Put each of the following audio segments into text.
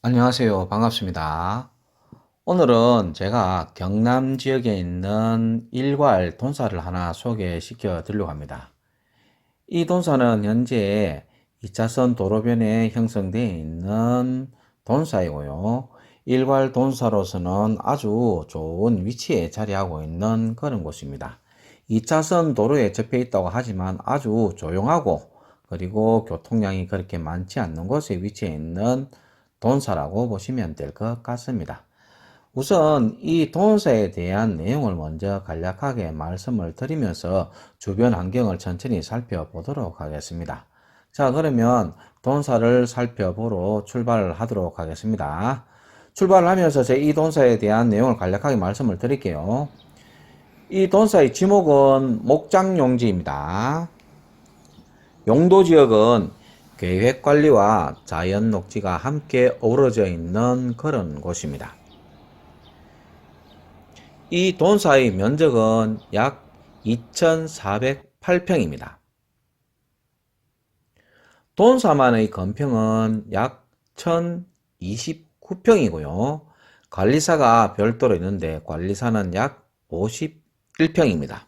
안녕하세요. 반갑습니다. 오늘은 제가 경남 지역에 있는 일괄 돈사를 하나 소개시켜 드리려고 합니다. 이 돈사는 현재 2차선 도로변에 형성되어 있는 돈사이고요. 일괄 돈사로서는 아주 좋은 위치에 자리하고 있는 그런 곳입니다. 2차선 도로에 접해 있다고 하지만 아주 조용하고 그리고 교통량이 그렇게 많지 않는 곳에 위치해 있는 돈사라고 보시면 될 것 같습니다. 우선 이 돈사에 대한 내용을 먼저 간략하게 말씀을 드리면서 주변 환경을 천천히 살펴보도록 하겠습니다. 자, 그러면 돈사를 살펴보러 출발을 하도록 하겠습니다. 출발을 하면서 제 이 돈사에 대한 내용을 간략하게 말씀을 드릴게요. 이 돈사의 지목은 목장용지입니다. 용도 지역은 계획 관리와 자연 녹지가 함께 어우러져 있는 그런 곳입니다. 이 돈사의 면적은 약 2,408평입니다. 돈사만의 건평은 약 1,029평이고요. 관리사가 별도로 있는데 관리사는 약 51평입니다.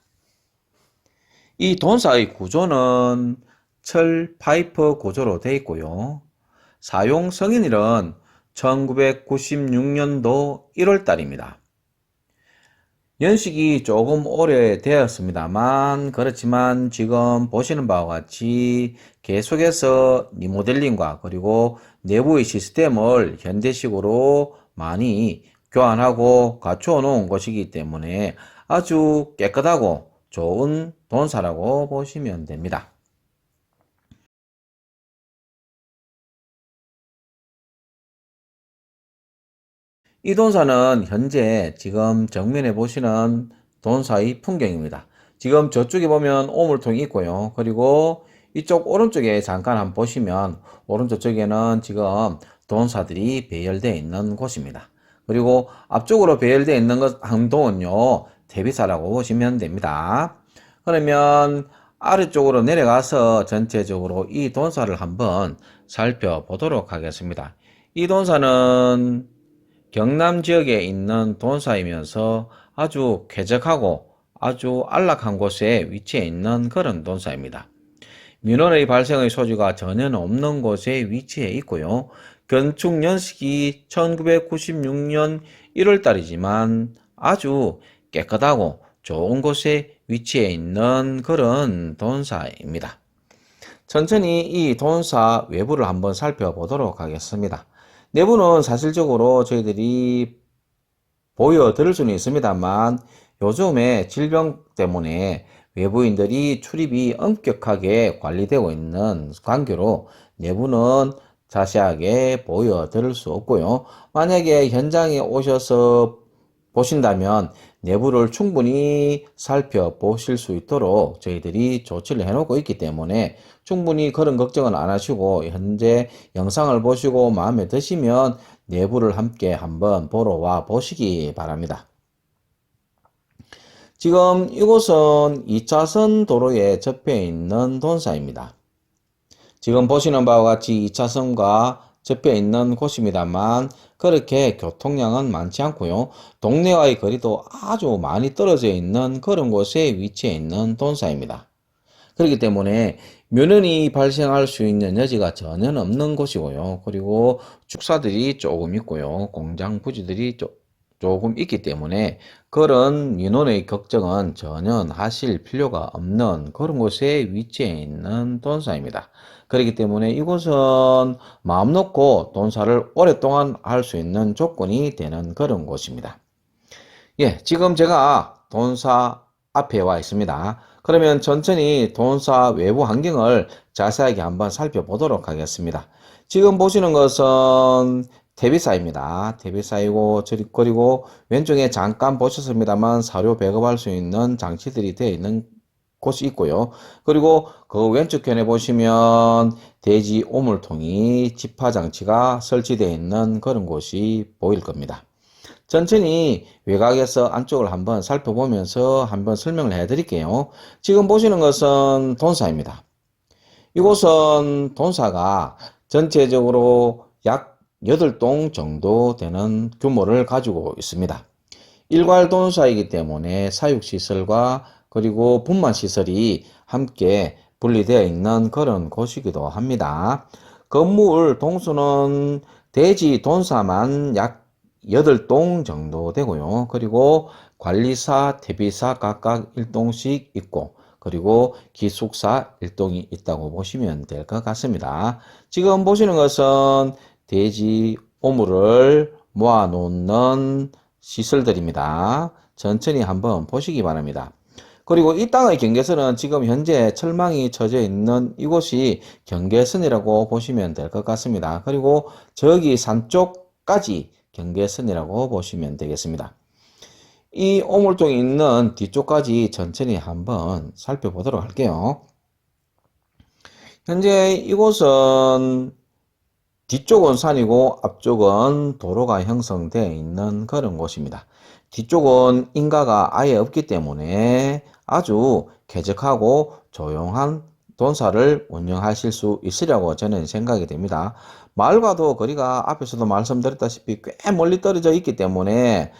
이 돈사의 구조는 철 파이프 구조로 되어 있고요. 사용 성인일은 1996년도 1월 달입니다. 연식이 조금 오래되었습니다만 그렇지만 지금 보시는 바와 같이 계속해서 리모델링과 그리고 내부의 시스템을 현대식으로 많이 교환하고 갖추어 놓은 것이기 때문에 아주 깨끗하고 좋은 돈사라고 보시면 됩니다. 이 돈사는 현재 지금 정면에 보시는 돈사의 풍경입니다. 지금 저쪽에 보면 오물통이 있고요. 그리고 이쪽 오른쪽에 잠깐 한번 보시면 오른쪽 쪽에는 지금 돈사들이 배열되어 있는 곳입니다. 그리고 앞쪽으로 배열되어 있는 것 항동은요. 대비사라고 보시면 됩니다. 그러면 아래쪽으로 내려가서 전체적으로 이 돈사를 한번 살펴보도록 하겠습니다. 이 돈사는 경남 지역에 있는 돈사이면서 아주 쾌적하고 아주 안락한 곳에 위치해 있는 그런 돈사입니다. 민원의 발생의 소지가 전혀 없는 곳에 위치해 있고요. 건축 연식이 1996년 1월 달이지만 아주 깨끗하고 좋은 곳에 위치해 있는 그런 돈사입니다. 천천히 이 돈사 외부를 한번 살펴보도록 하겠습니다. 내부는 사실적으로 저희들이 보여드릴 수는 있습니다만 요즘에 질병 때문에 외부인들이 출입이 엄격하게 관리되고 있는 관계로 내부는 자세하게 보여드릴 수 없고요. 만약에 현장에 오셔서 보신다면 내부를 충분히 살펴보실 수 있도록 저희들이 조치를 해놓고 있기 때문에 충분히 그런 걱정은 안 하시고 현재 영상을 보시고 마음에 드시면 내부를 함께 한번 보러 와 보시기 바랍니다. 지금 이곳은 2차선 도로에 접해 있는 돈사입니다. 지금 보시는 바와 같이 2차선과 접해 있는 곳입니다만 그렇게 교통량은 많지 않고요. 동네와의 거리도 아주 많이 떨어져 있는 그런 곳에 위치해 있는 돈사입니다. 그렇기 때문에 면허이 발생할 수 있는 여지가 전혀 없는 곳이고요. 그리고 축사들이 조금 있고요. 공장 부지들이 조 금 있기 때문에 그런 민원의 걱정은 전혀 하실 필요가 없는 그런 곳에 위치해 있는 돈사입니다. 그렇기 때문에 이곳은 마음 놓고 돈사를 오랫동안 할 수 있는 조건이 되는 그런 곳입니다. 예, 지금 제가 돈사 앞에 와 있습니다. 그러면 천천히 돈사 외부 환경을 자세하게 한번 살펴보도록 하겠습니다. 지금 보시는 것은 대비사입니다. 대비사이고 그리고 왼쪽에 잠깐 보셨습니다만 사료 배급할 수 있는 장치들이 되어 있는 곳이 있고요. 그리고 그 왼쪽 편에 보시면 돼지 오물통이 지파 장치가 설치되어 있는 그런 곳이 보일 겁니다. 천천히 외곽에서 안쪽을 한번 살펴보면서 한번 설명을 해 드릴게요. 지금 보시는 것은 돈사입니다. 이곳은 돈사가 전체적으로 약 8동 정도 되는 규모를 가지고 있습니다. 일괄 돈사이기 때문에 사육시설과 그리고 분만시설이 함께 분리되어 있는 그런 곳이기도 합니다. 건물 동수는 대지 돈사만 약 8동 정도 되고요. 그리고 관리사, 대비사 각각 1동씩 있고 그리고 기숙사 1동이 있다고 보시면 될 것 같습니다. 지금 보시는 것은 돼지 오물을 모아 놓는 시설들입니다. 천천히 한번 보시기 바랍니다. 그리고 이 땅의 경계선은 지금 현재 철망이 쳐져 있는 이곳이 경계선이라고 보시면 될 것 같습니다. 그리고 저기 산 쪽까지 경계선이라고 보시면 되겠습니다. 이 오물통이 있는 뒤쪽까지 천천히 한번 살펴보도록 할게요. 현재 이곳은 뒤쪽은 산이고 앞쪽은 도로가 형성되어 있는 그런 곳입니다. 뒤쪽은 인가가 아예 없기 때문에 아주 쾌적하고 조용한 돈사를 운영하실 수 있으려고 저는 생각이 됩니다. 마을과도 거리가 앞에서도 말씀드렸다시피 꽤 멀리 떨어져 있기 때문에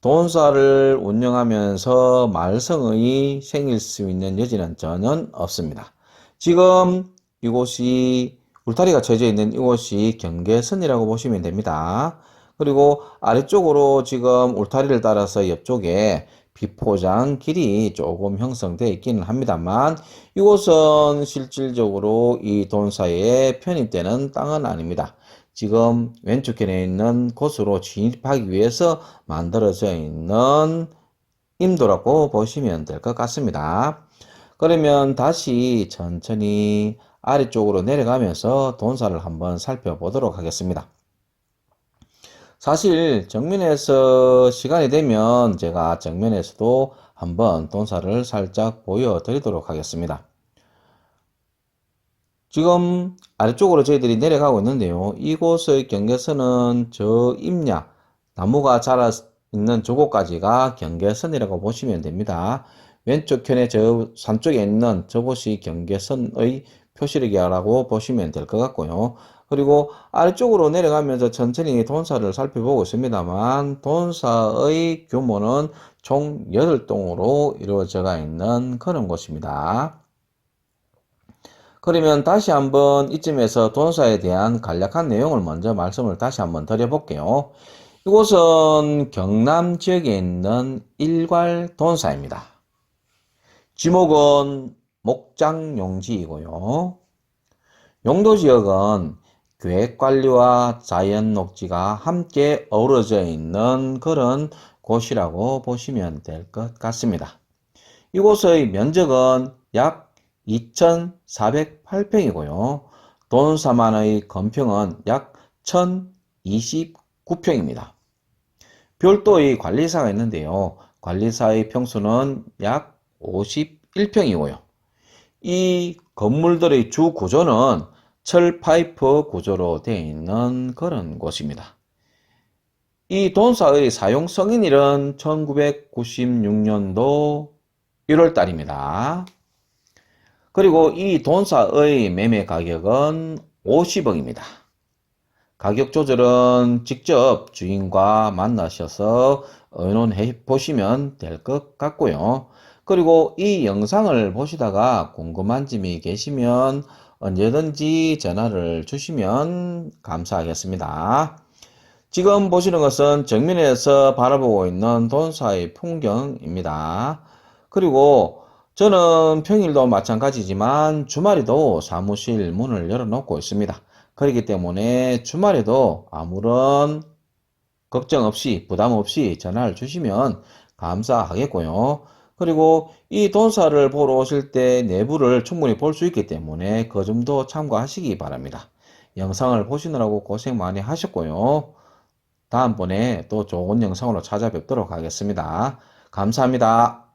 돈사를 운영하면서 말썽의 생길 수 있는 여지는 전혀 없습니다. 지금 이곳이 울타리가 쳐져 있는 이곳이 경계선이라고 보시면 됩니다. 그리고 아래쪽으로 지금 울타리를 따라서 옆쪽에 비포장 길이 조금 형성되어 있기는 합니다만 이곳은 실질적으로 이 돈사에 편입되는 땅은 아닙니다. 지금 왼쪽에 있는 곳으로 진입하기 위해서 만들어져 있는 임도라고 보시면 될 것 같습니다. 그러면 다시 천천히 아래쪽으로 내려가면서 돈사를 한번 살펴보도록 하겠습니다. 사실 정면에서 시간이 되면 제가 정면에서도 한번 돈사를 살짝 보여드리도록 하겠습니다. 지금 아래쪽으로 저희들이 내려가고 있는데요. 이곳의 경계선은 저 임야, 나무가 자라 있는 저곳까지가 경계선이라고 보시면 됩니다. 왼쪽 편에 저 산쪽에 있는 저곳이 경계선의 표시력이라고 보시면 될 것 같고요. 그리고 아래쪽으로 내려가면서 천천히 돈사를 살펴보고 있습니다만 돈사의 규모는 총 8동으로 이루어져 있는 그런 곳입니다. 그러면 다시 한번 이쯤에서 돈사에 대한 간략한 내용을 먼저 말씀을 다시 한번 드려볼게요. 이곳은 경남 지역에 있는 일괄 돈사입니다. 지목은 목장용지이고요. 용도 지역은 계획관리와 자연녹지가 함께 어우러져 있는 그런 곳이라고 보시면 될 것 같습니다. 이곳의 면적은 약 2,408평이고요. 돈사만의 건평은 약 1,029평입니다. 별도의 관리사가 있는데요. 관리사의 평수는 약 51평이고요. 이 건물들의 주 구조는 철 파이프 구조로 되어 있는 그런 곳입니다. 이 돈사의 사용 성인일은 1996년도 1월 달입니다. 그리고 이 돈사의 매매 가격은 50억입니다. 가격 조절은 직접 주인과 만나셔서 의논해 보시면 될 것 같고요. 그리고 이 영상을 보시다가 궁금한 점이 계시면 언제든지 전화를 주시면 감사하겠습니다. 지금 보시는 것은 정면에서 바라보고 있는 돈사의 풍경입니다. 그리고 저는 평일도 마찬가지지만 주말에도 사무실 문을 열어놓고 있습니다. 그렇기 때문에 주말에도 아무런 걱정 없이 부담 없이 전화를 주시면 감사하겠고요. 그리고 이 돈사를 보러 오실 때 내부를 충분히 볼 수 있기 때문에 그 점도 참고하시기 바랍니다. 영상을 보시느라고 고생 많이 하셨고요. 다음번에 또 좋은 영상으로 찾아뵙도록 하겠습니다. 감사합니다.